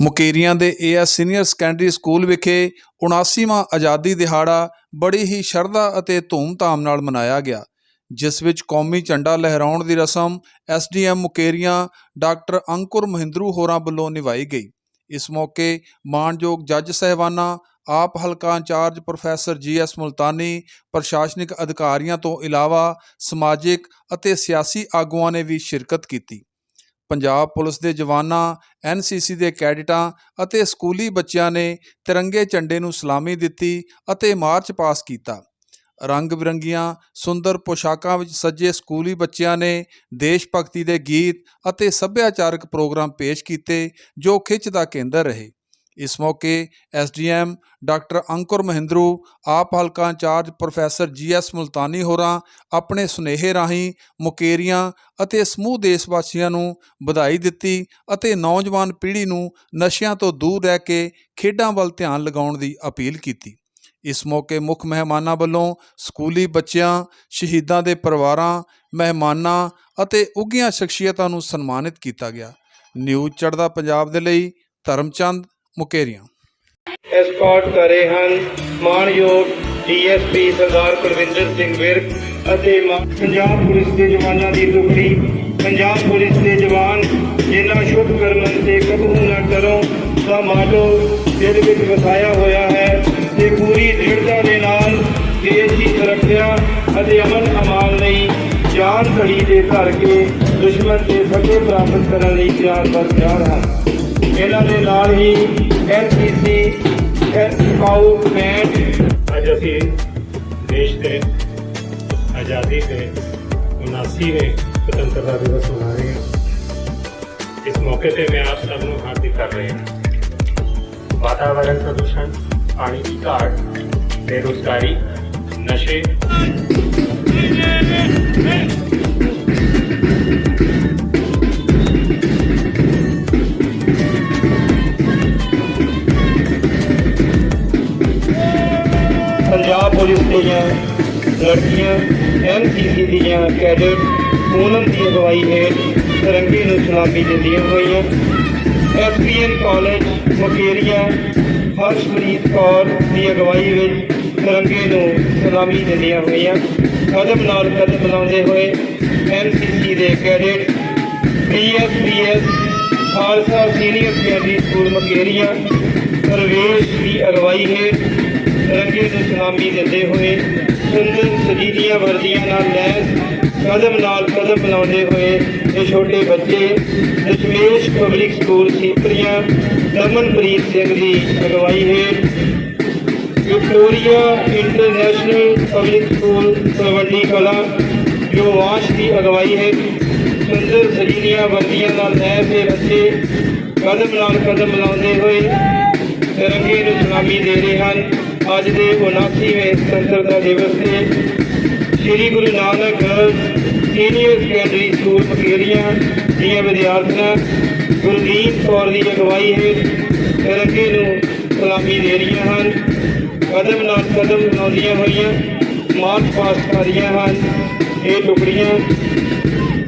ਮੁਕੇਰੀਆਂ ਦੇ as senior secondary school ਵਿਖੇ 79ਵਾਂ ਆਜ਼ਾਦੀ ਦਿਹਾੜਾ ਬੜੀ ਹੀ ਸ਼ਰਧਾ ਅਤੇ ਧੂਮਧਾਮ ਨਾਲ ਮਨਾਇਆ ਗਿਆ, ਜਿਸ ਵਿੱਚ ਕੌਮੀ ਝੰਡਾ ਲਹਿਰਾਉਣ ਦੀ ਰਸਮ ਐਸਡੀਐਮ ਮੁਕੇਰੀਆਂ ਡਾਕਟਰ ਅੰਕੁਰ ਮਹਿੰਦਰੂ ਹੋਰਾਂ ਵੱਲੋਂ ਨਿਭਾਈ ਗਈ। ਇਸ ਮੌਕੇ ਮਾਣਯੋਗ ਜੱਜ ਸਹਿਬਾਨਾਂ, ਆਪ ਹਲਕਾ in charge professor G GS Multani, ਪ੍ਰਸ਼ਾਸਨਿਕ ਅਧਿਕਾਰੀਆਂ ਤੋਂ ਇਲਾਵਾ ਸਮਾਜਿਕ ਅਤੇ ਸਿਆਸੀ ਆਗੂਆਂ ਨੇ ਵੀ ਸ਼ਿਰਕਤ ਕੀਤੀ। ਪੰਜਾਬ ਪੁਲਿਸ ਦੇ ਜਵਾਨਾਂ ਐਨਸੀਸੀ ਦੇ ਕੈਡਿਟਾਂ ਅਤੇ ਸਕੂਲੀ ਬੱਚਿਆਂ ਨੇ ਤਿਰੰਗੇ ਝੰਡੇ ਨੂੰ ਸਲਾਮੀ ਦਿੱਤੀ ਅਤੇ ਮਾਰਚ ਪਾਸ ਕੀਤਾ। ਰੰਗ ਬਿਰੰਗੀਆਂ, ਸੁੰਦਰ ਪੋਸ਼ਾਕਾਂ ਵਿੱਚ ਸੱਜੇ ਸਕੂਲੀ ਬੱਚਿਆਂ ਨੇ ਦੇਸ਼ ਭਗਤੀ ਦੇ ਗੀਤ ਅਤੇ ਸੱਭਿਆਚਾਰਕ ਪ੍ਰੋਗਰਾਮ ਪੇਸ਼ ਕੀਤੇ ਜੋ ਖਿੱਚ ਦਾ ਕੇਂਦਰ ਰਹੇ। ਇਸ ਮੌਕੇ ਐਸਡੀਐਮ ਡਾਕਟਰ ਅੰਕੁਰ ਮਹਿੰਦਰੂ, ਆਪ ਹਲਕਾ ਇੰਚਾਰਜ ਪ੍ਰੋਫੈਸਰ ਜੀਐਸ ਮੁਲਤਾਨੀ ਹੋਰਾਂ, ਆਪਣੇ ਸੁਨੇਹੇ ਰਾਹੀਂ ਮੁਕੇਰੀਆਂ ਅਤੇ ਸਮੂਹ ਦੇਸ਼ ਵਾਸੀਆਂ ਨੂੰ ਵਧਾਈ ਦਿੱਤੀ ਅਤੇ ਨੌਜਵਾਨ ਪੀੜ੍ਹੀ ਨੂੰ ਨਸ਼ਿਆਂ ਤੋਂ ਦੂਰ ਰਹਿ ਕੇ ਖੇਡਾਂ ਵੱਲ ਧਿਆਨ ਲਗਾਉਣ ਦੀ ਅਪੀਲ ਕੀਤੀ। ਇਸ ਮੌਕੇ ਮੁੱਖ ਮਹਿਮਾਨਾਂ ਵੱਲੋਂ ਸਕੂਲੀ ਬੱਚਿਆਂ, ਸ਼ਹੀਦਾਂ ਦੇ ਪਰਿਵਾਰਾਂ, ਮਹਿਮਾਨਾਂ ਅਤੇ ਉੱਘੀਆਂ ਸ਼ਖਸੀਅਤਾਂ ਨੂੰ ਸਨਮਾਨਿਤ ਕੀਤਾ ਗਿਆ। ਨਿਊਜ਼ ਚੜ੍ਹਦਾ ਪੰਜਾਬ ਦੇ ਲਈ ਧਰਮਚੰਦ ਮੁਕੇਰੀਆਂ। ਐਸਕੌਰਟ ਕਰ ਹਨ ਮਾਨਯੋਗ ਡੀਐਸਪੀ ਸਰਦਾਰ ਕੁਲਵਿੰਦਰ ਸਿੰਘ ਵਿਰਕ ਅਤੇ ਪੰਜਾਬ ਪੁਲਿਸ ਦੇ ਜਵਾਨਾਂ ਦੀ ਟੁਕੜੀ ਪੰਜਾਬ ਪੁਲਿਸ ਦੇ ਜਵਾਨ ਜਿਨ੍ਹਾਂ ਸ਼ੁਭ ਕਰਮਨ ਤੇ ਕਬੂ ਨਾ ਕਰੋ, ਦਾ ਮਾਟੋ ਦਿਲ ਵਿੱਚ ਵਸਾਇਆ ਹੋਇਆ ਹੈ ਤੇ ਪੂਰੀ ਦ੍ਰਿੜਤਾ ਦੇ ਨਾਲ ਦੇਸ਼ ਦੀ ਸੁਰੱਖਿਆ ਅਤੇ ਅਮਨ ਅਮਾਨ ਲਈ ਜਾਨ ਘੜੀ ਦੇ ਧਰ ਕੇ ਦੁਸ਼ਮਣ ਦੇ ਫਤਿਹ ਪ੍ਰਾਪਤ ਕਰਨ ਲਈ ਤਿਆਰ ਬਰ ਤਿਆਰ ਹਨ। ਇਹਨਾਂ ਦੇ ਨਾਲ ਹੀ ਐਨਸੀਸੀ ਸਕਾਊਟ ਅੱਜ ਅਸੀਂ ਦੇਸ਼ ਦੇ ਆਜ਼ਾਦੀ ਦੇ 79ਵੇਂ ਸੁਤੰਤਰਤਾ ਦਿਵਸ ਮਨਾ ਰਹੇ ਹਾਂ। ਇਸ ਮੌਕੇ ਤੇ ਮੈਂ ਆਪ ਸਭ ਨੂੰ ਹਾਰਦਿਕ ਕਰ ਰਿਹਾ ਹਾਂ। ਵਾਤਾਵਰਣ ਪ੍ਰਦੂਸ਼ਣ, ਪਾਣੀ ਦੀ ਘਾਟ, ਬੇਰੁਜ਼ਗਾਰੀ, ਨਸ਼ੇ। ਦੀਆਂ ਲੜਕੀਆਂ ਐਨਸੀਸੀ ਦੀਆਂ ਕੈਡਟ ਪੂਨਮ ਦੀ ਅਗਵਾਈ ਹੇਠ ਤਿਰੰਗੇ ਨੂੰ ਸਲਾਮੀ ਦਿੰਦੀਆਂ ਹੋਈਆਂ। ਐਸਪੀਐਨ ਕਾਲਜ, ਮਕੇਰੀਆ ਹਰਸ਼ਪ੍ਰੀਤ ਕੌਰ ਦੀ ਅਗਵਾਈ ਵਿੱਚ ਤਿਰੰਗੇ ਨੂੰ ਸਲਾਮੀ ਦਿੰਦੀਆਂ ਹੋਈਆਂ। ਕਦਮ ਨਾਲ ਕਦਮ ਮਿਲਾਉਂਦੇ ਹੋਏ ਐਨਸੀਸੀ ਦੇ cadet PSPS Khalsa senior secondary school Mukerian, Parvesh ਦੀ ਅਗਵਾਈ ਹੇਠ ਰੰਗੇ ਨੂੰ ਸਲਾਮੀ ਦਿੰਦੇ ਹੋਏ ਸੁੰਦਰ ਸਜੀਦੀਆਂ ਵਰਦੀਆਂ ਨਾਲ ਲੈਸ ਕਦਮ ਨਾਲ ਕਦਮ ਮਿਲਾਉਂਦੇ ਹੋਏ ਇਹ ਛੋਟੇ ਬੱਚੇ ਦਸ਼ਮੇਸ਼ ਪਬਲਿਕ ਸਕੂਲ ਸੀਪਰੀਆਂ ਦਮਨਪ੍ਰੀਤ ਸਿੰਘ ਦੀ ਅਗਵਾਈ ਹੇਠ Victoria international public school Talwandi Kala, ਜੋ ਵਾਸ਼ ਦੀ ਅਗਵਾਈ ਹੈ ਸੁੰਦਰ ਸਜੀਦੀਆਂ ਵਰਦੀਆਂ ਨਾਲ ਲੈਸ ਇਹ ਬੱਚੇ ਕਦਮ ਨਾਲ ਕਦਮ ਮਿਲਾਉਂਦੇ ਹੋਏ ਤਿਰੰਗੇ ਨੂੰ ਸਲਾਮੀ ਦੇ ਰਹੇ ਹਨ। ਅੱਜ ਦੇ 79ਵੇਂ ਸੁਤੰਤਰਤਾ ਦਿਵਸ ਤੇ Sri Guru Nanak girls senior secondary school Mukerian ਦੀਆਂ ਵਿਦਿਆਰਥਣਾਂ ਗੁਰਦੀਪ ਕੌਰ ਦੀ ਅਗਵਾਈ ਹੇਠ ਤਿਰੰਗੇ ਨੂੰ ਸਲਾਮੀ ਦੇ ਰਹੀਆਂ ਹਨ। ਕਦਮ ਨਾਲ ਕਦਮ ਮਿਲਾਉਂਦੀਆਂ ਹੋਈਆਂ ਮਾਰਚ ਪਾਸਟ ਕਰ ਰਹੀਆਂ ਹਨ। ਇਹ ਟੁਕੜੀਆਂ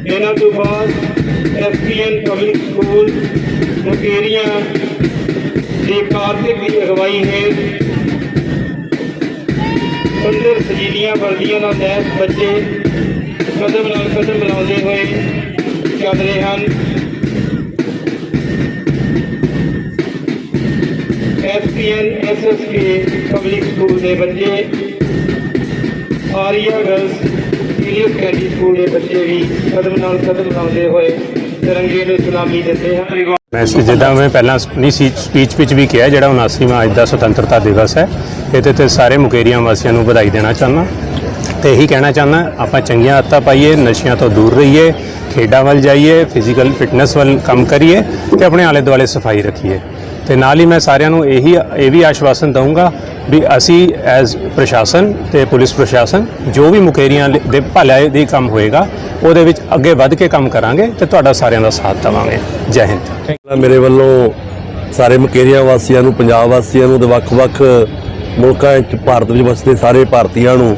ਇਹਨਾਂ ਤੋਂ ਬਾਅਦ ਐਸਪੀਐਨ ਪਬਲਿਕ ਸਕੂਲ ਮੁਕੇਰੀਆਂ ਦੇ ਕਾਰਤਿਕ ਦੀ ਅਗਵਾਈ ਹੇਠ ਸੁੰਦਰ ਸਜੀਲੀਆਂ ਵਰਦੀਆਂ ਨਾਲ ਲੈਸ ਬੱਚੇ ਕਦਮ ਨਾਲ ਕਦਮ ਮਿਲਾਉਂਦੇ ਹੋਏ ਚੱਲ ਰਹੇ ਹਨ। ਐਸਪੀਐਨ ਐਸਐਸਕੇ ਪਬਲਿਕ ਸਕੂਲ ਦੇ ਬੱਚੇ, Arya girls senior secondary school ਦੇ ਬੱਚੇ ਵੀ ਕਦਮ ਨਾਲ ਕਦਮ ਮਿਲਾਉਂਦੇ ਹੋਏ ਤਿਰੰਗੇ ਨੂੰ ਸਲਾਮੀ ਦਿੰਦੇ ਹਨ। ਮੈਂ ਜਿੱਦਾਂ ਮੈਂ ਪਹਿਲਾਂ ਆਪਣੀ ਸਪੀਚ ਵਿੱਚ ਵੀ ਕਿਹਾ, ਜਿਹੜਾ 79ਵਾਂ ਅੱਜ ਦਾ ਸੁਤੰਤਰਤਾ ਦਿਵਸ ਹੈ ਇਹਦੇ ਤੇ ਸਾਰੇ ਮੁਕੇਰੀਆਂ ਵਾਸੀਆਂ ਨੂੰ ਵਧਾਈ ਦੇਣਾ ਚਾਹੁੰਦਾ। ਤੇ ਇਹੀ ਕਹਿਣਾ ਚਾਹੁੰਦਾ, ਆਪਾਂ ਚੰਗੀਆਂ ਆਦਤਾਂ ਪਾਈਏ, ਨਸ਼ਿਆਂ ਤੋਂ ਦੂਰ ਰਹੀਏ, ਖੇਡਾਂ ਵੱਲ ਜਾਈਏ ਫਿਜ਼ੀਕਲ ਫਿਟਨੈਸ ਵੱਲ ਕੰਮ ਕਰੀਏ ਤੇ ਆਪਣੇ ਆਲੇ ਦੁਆਲੇ ਸਫ਼ਾਈ ਰੱਖੀਏ। ਤੇ ਨਾਲ ਹੀ ਮੈਂ ਸਾਰਿਆਂ ਨੂੰ ਇਹੀ ਇਹ ਵੀ ਆਸ਼ਵਾਸਨ ਦਊਂਗਾ ਵੀ ਅਸੀਂ ਐਜ਼ ਪ੍ਰਸ਼ਾਸਨ ਤੇ ਪੁਲਿਸ ਪ੍ਰਸ਼ਾਸਨ ਜੋ ਵੀ ਮੁਕੇਰੀਆਂ ਦੇ ਭਲਾਈ ਦੀ ਕੰਮ ਹੋਏਗਾ ਉਹਦੇ ਵਿੱਚ ਅੱਗੇ ਵੱਧ ਕੇ ਕੰਮ ਕਰਾਂਗੇ ਤੇ ਤੁਹਾਡਾ ਸਾਰਿਆਂ ਦਾ ਸਾਥ ਦੇਵਾਂਗੇ। ਜੈ ਹਿੰਦ। ਮੇਰੇ ਵੱਲੋਂ ਸਾਰੇ ਮੁਕੇਰੀਆਂ ਵਾਸੀਆਂ ਨੂੰ ਪੰਜਾਬ ਵਾਸੀਆਂ ਨੂੰ ਤੇ ਵੱਖ-ਵੱਖ ਮੁਲਕਾਂ ਵਿੱਚ ਭਾਰਤ ਵਿੱਚ ਵਸਦੇ ਸਾਰੇ ਭਾਰਤੀਆਂ ਨੂੰ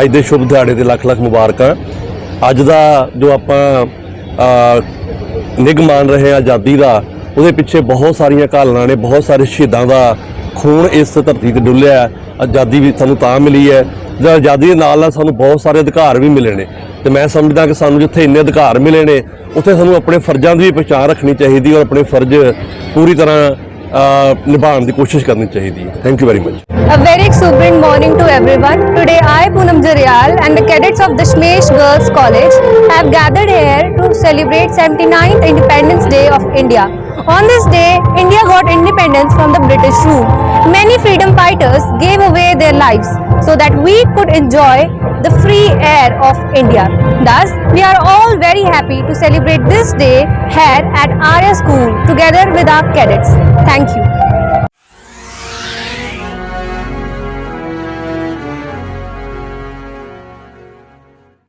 ਅੱਜ ਦੇ ਸ਼ੁਭ ਦਿਹਾੜੇ ਤੇ ਲੱਖ-ਲੱਖ ਮੁਬਾਰਕਾਂ। ਅੱਜ ਦਾ ਜੋ ਆਪਾਂ ਅ, ਨਿੱਘ ਮਾਣ ਰਹੇ ਹਾਂ ਆਜ਼ਾਦੀ ਦਾ ਉਹਦੇ ਪਿੱਛੇ ਬਹੁਤ ਸਾਰੀਆਂ ਘਾਲਣਾ ਨੇ, ਬਹੁਤ ਸਾਰੇ ਸ਼ਹੀਦਾਂ ਦਾ ਖੂਨ ਇਸ ਧਰਤੀ ਤੇ ਡੁੱਲਿਆ ਆਜ਼ਾਦੀ ਵੀ ਸਾਨੂੰ ਤਾਂ ਮਿਲੀ ਹੈ। ਜਾਂ ਆਜ਼ਾਦੀ ਦੇ ਨਾਲ ਨਾਲ ਸਾਨੂੰ ਬਹੁਤ ਸਾਰੇ ਅਧਿਕਾਰ ਵੀ ਮਿਲੇ ਨੇ। ਤੇ ਮੈਂ ਸਮਝਦਾ ਕਿ ਸਾਨੂੰ ਜਿੱਥੇ ਇੰਨੇ ਅਧਿਕਾਰ ਮਿਲੇ ਨੇ, ਉੱਥੇ ਸਾਨੂੰ ਆਪਣੇ ਫਰਜ਼ਾਂ ਦੀ ਵੀ ਪਛਾਣ ਰੱਖਣੀ ਚਾਹੀਦੀ ਔਰ ਆਪਣੇ ਫਰਜ਼ ਪੂਰੀ ਤਰ੍ਹਾਂ ਨਿਭਾਉਣ ਦੀ ਕੋਸ਼ਿਸ਼ ਕਰਨੀ ਚਾਹੀਦੀ ਹੈ। Thank you very much A very exuberant morning to everyone. Today I, Poonam Jaryal and the cadets of Dashmesh Girls College have gathered here to celebrate 79th Independence Day of India. On this day, India got independence from the British rule. Many freedom fighters gave away their lives so that we could enjoy the free air of India. Thus, we are all very happy to celebrate this day here at Arya School together with our cadets. Thank you.